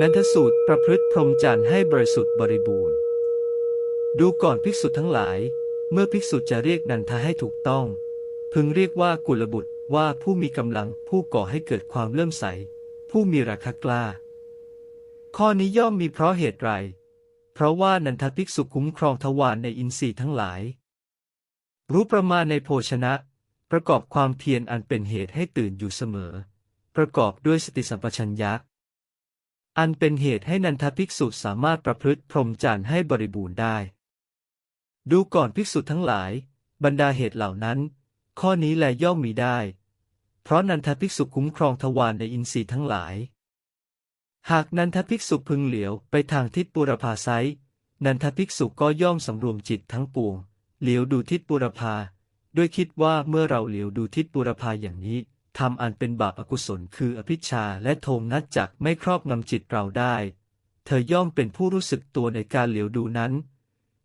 นันทสูตรประพฤติพรหมจรรย์ให้บริสุทธิ์บริบูรณ์ ดูก่อนภิกษุทั้งหลาย เมื่อภิกษุจะเรียกนันทะให้ถูกต้อง พึงเรียกว่ากุลบุตรว่าผู้มีกำลังผู้ก่อให้เกิดความเลื่อมใส ผู้มีราคะกล้า ข้อนี้ย่อมมีเพราะเหตุไร เพราะว่านันทภิกษุคุ้มครองทวารในอินทรีย์ทั้งหลาย รู้ประมาณในโภชนะ ประกอบความเพียรอันเป็นเหตุให้ตื่นอยู่เสมอ ประกอบด้วยสติสัมปชัญญะ อันเป็นเหตุให้นันทภิกษุสามารถประพฤติพรหมจรรย์ให้บริบูรณ์ได้ ดูก่อนภิกษุทั้งหลาย บรรดาเหตุเหล่านั้น ข้อนี้แลย่อมมีได้ เพราะนันทภิกษุคุ้มครองทวารในอินทรีย์ทั้งหลาย หากนันทภิกษุพึงเหลียวไปทางทิศปุรพาไซนันทภิกษุก็ย่อมสำรวมจิตทั้งปวง เหลียวดูทิศปุรพา ด้วยคิดว่าเมื่อเราเหลียวดูทิศปุรพาอย่างนี้ ทำอันเป็นบาปอกุศลคืออภิชาและโทมนัสจักไม่ครอบงำจิตเราได้ เธอย่อมเป็นผู้รู้สึกตัวในการเหลียวดูนั้น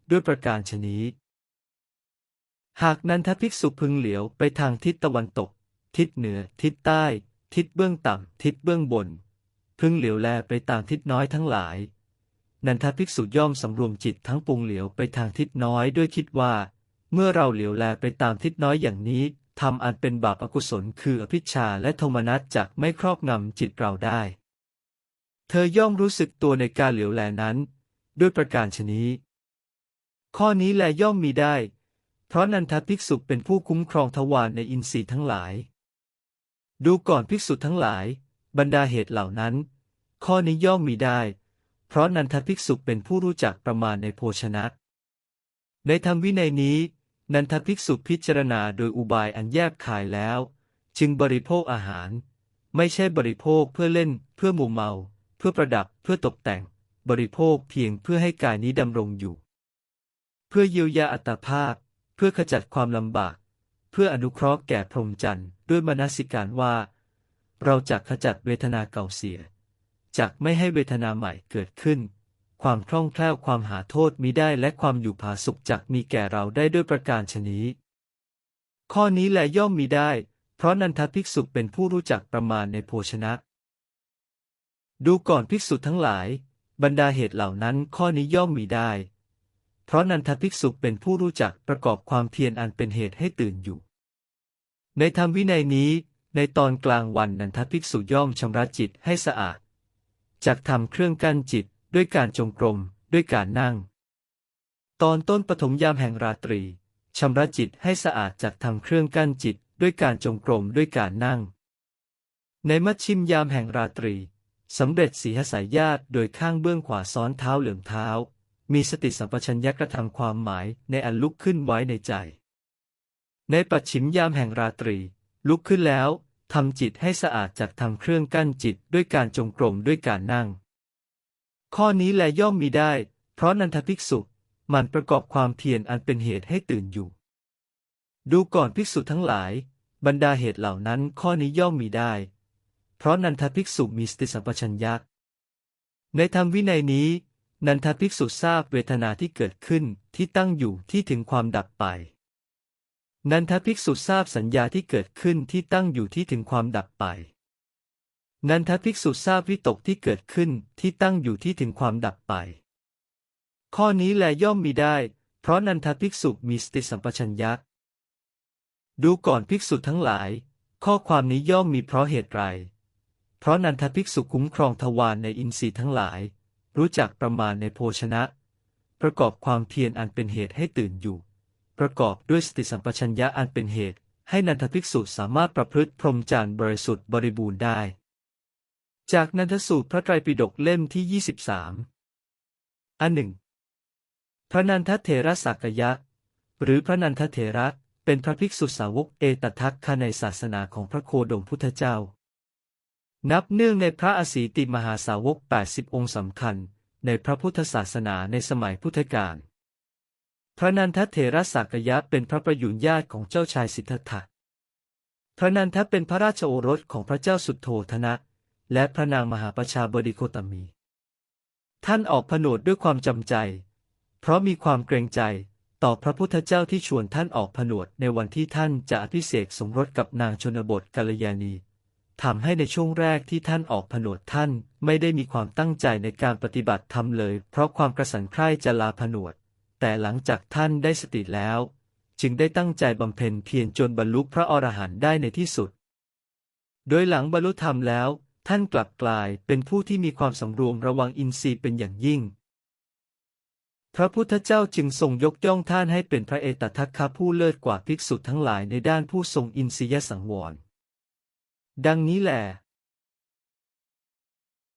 ด้วยประการชนี้ หากนันทภิกษุพึงเหลียวไปทางทิศตะวันตก ทิศเหนือ ทิศใต้ ทิศเบื้องต่ำทิศเบื้องบน พึงเหลียวแลไปตามทิศน้อยทั้งหลาย นันทภิกษุย่อมสำรวมจิตทั้งปวงเหลียวไปทางทิศน้อยด้วยคิดว่า เมื่อเราเหลียวแลไปตามทิศน้อยอย่างนี้ ทำอันเป็นบาปอกุศลคืออภิชาและโทมนัสจักไม่ครอบงำจิตเราได้ เธอย่อมรู้สึกตัวในการเหลียวแลนั้น ด้วยประการชนี้ ข้อนี้แลย่อมมีได้ เพราะนันทภิกษุเป็นผู้คุ้มครองทวารในอินทรีย์ทั้งหลาย ดูก่อนภิกษุทั้งหลาย บรรดาเหตุเหล่านั้น ข้อนี้ย่อมมีได้ เพราะนันทภิกษุเป็นผู้รู้จักประมาณในโภชนะ ในธรรมวินัยนี้ นันทภิกษุพิจารณาโดยอุบายอันแยบคายแล้ว จึงบริโภคอาหาร ไม่ใช่บริโภคเพื่อเล่น เพื่อมูเมา เพื่อประดับ เพื่อตกแต่ง บริโภคเพียงเพื่อให้กายนี้ดำรงอยู่ เพื่อเยียวยาอัตภาพ เพื่อขจัดความลำบาก เพื่ออนุเคราะห์แก่พรหมจรรย์ด้วยมนสิการว่า เราจะขจัดเวทนาเก่าเสียจักไม่ให้เวทนาใหม่เกิดขึ้น ความคล่องแคล่วความหาโทษมิได้และความอยู่ผาสุขจักมีแก่เราได้ด้วยประการชนี้ ข้อนี้แหละย่อมมีได้ เพราะนันทภิกษุเป็นผู้รู้จักประมาณในโภชนะ ดูก่อนภิกษุทั้งหลาย บรรดาเหตุเหล่านั้นข้อนี้ย่อมมีได้ เพราะนันทภิกษุเป็นผู้รู้จักประกอบความเพียรอันเป็นเหตุให้ตื่นอยู่ ในธรรมวินัยนี้ ในตอนกลางวันนันทภิกษุย่อมชำระจิตให้สะอาดจากทำเครื่องกั้นจิต ด้วยการจงกรม ด้วยการนั่ง ตอนต้นปฐมยามแห่งราตรีชำระจิตให้สะอาดจากทำเครื่องกั้นจิตด้วยการจงกรมด้วยการนั่ง ในมัชชิมยามแห่งราตรีสำเร็จสีหสายญาติโดยข้างเบื้องขวาซ้อนเท้าเหลื่อมเท้า มีสติสัมปชัญญะกระทำความหมายในอันลุกขึ้นไว้ในใจ ในปัจฉิมยามแห่งราตรี ลุกขึ้นแล้วทำจิตให้สะอาดจากทำเครื่องกั้นจิตด้วยการจงกรมด้วยการนั่ง ข้อนี้แลย่อมมีได้ เพราะนันทภิกษุมันประกอบความเพียรอันเป็นเหตุให้ตื่นอยู่ ดูก่อนภิกษุทั้งหลาย บรรดาเหตุเหล่านั้นข้อนี้ย่อมมีได้ เพราะนันทภิกษุมีสติสัมปชัญญะในธรรมวินัยนี้ นันทภิกษุทราบเวทนาที่เกิดขึ้นที่ตั้งอยู่ที่ถึงความดับไป นันทภิกษุทราบสัญญาที่เกิดขึ้นที่ตั้งอยู่ที่ถึงความดับไป นันทภิกษุทราบวิตกที่เกิดขึ้นที่ตั้งอยู่ที่ถึงความดับไป ข้อนี้แลย่อมมีได้ เพราะนันทภิกษุมีสติสัมปชัญญะดูก่อนภิกษุทั้งหลาย ข้อความนี้ย่อมมีเพราะเหตุไร เพราะนันทภิกษุคุ้มครองทวารในอินทรีย์ทั้งหลาย รู้จักประมาณในโภชนะ ประกอบความเพียรอันเป็นเหตุให้ตื่นอยู่ ประกอบด้วยสติสัมปชัญญะอันเป็นเหตุ ให้นันทภิกษุสามารถประพฤติพรหมจรรย์บริสุทธิ์บริบูรณ์ได้ จากนันทสูตรพระไตรปิฎกเล่มที่ 23 อันหนึ่ง พระนันทเถระสักยะ หรือพระนันทเถระ เป็นพระภิกษุสาวกเอตทัคคะในศาสนาของพระโคดมพุทธเจ้า นับเนื่องในพระอสีติมหาสาวก 80 องค์สำคัญ ในพระพุทธศาสนาในสมัยพุทธกาล พระนันทเถระสักยะเป็นพระประยุรญาติของเจ้าชายสิทธัตถะ พระนันทเป็นพระราชโอรสของพระเจ้าสุโธธนะ และพระนางมหาประชาบดีโคตมี ท่านออกผนวดด้วยความจำใจ เพราะมีความเกรงใจต่อพระพุทธเจ้าที่ชวนท่านออกผนวดในวันที่ท่านจะอภิเษกสมรสกับนางชนบทกัลยาณีทำให้ในช่วงแรกที่ท่านออกผนวดท่านไม่ได้มีความตั้งใจในการปฏิบัติธรรมเลย เพราะความกระสันใคร่จะลาผนวด แต่หลังจากท่านได้สติแล้ว จึงได้ตั้งใจบำเพ็ญเพียรจนบรรลุพระอรหันต์ได้ในที่สุด โดยหลังบรรลุธรรมแล้ว ท่านกลับกลายเป็นผู้ที่มีความสำรวมระวังอินทรีย์เป็นอย่างยิ่ง พระพุทธเจ้าจึงทรงยกย่องท่านให้เป็นพระเอตทัคคะผู้เลิศกว่าภิกษุทั้งหลายในด้านผู้ทรงอินทรียสังวร ดังนี้แหละ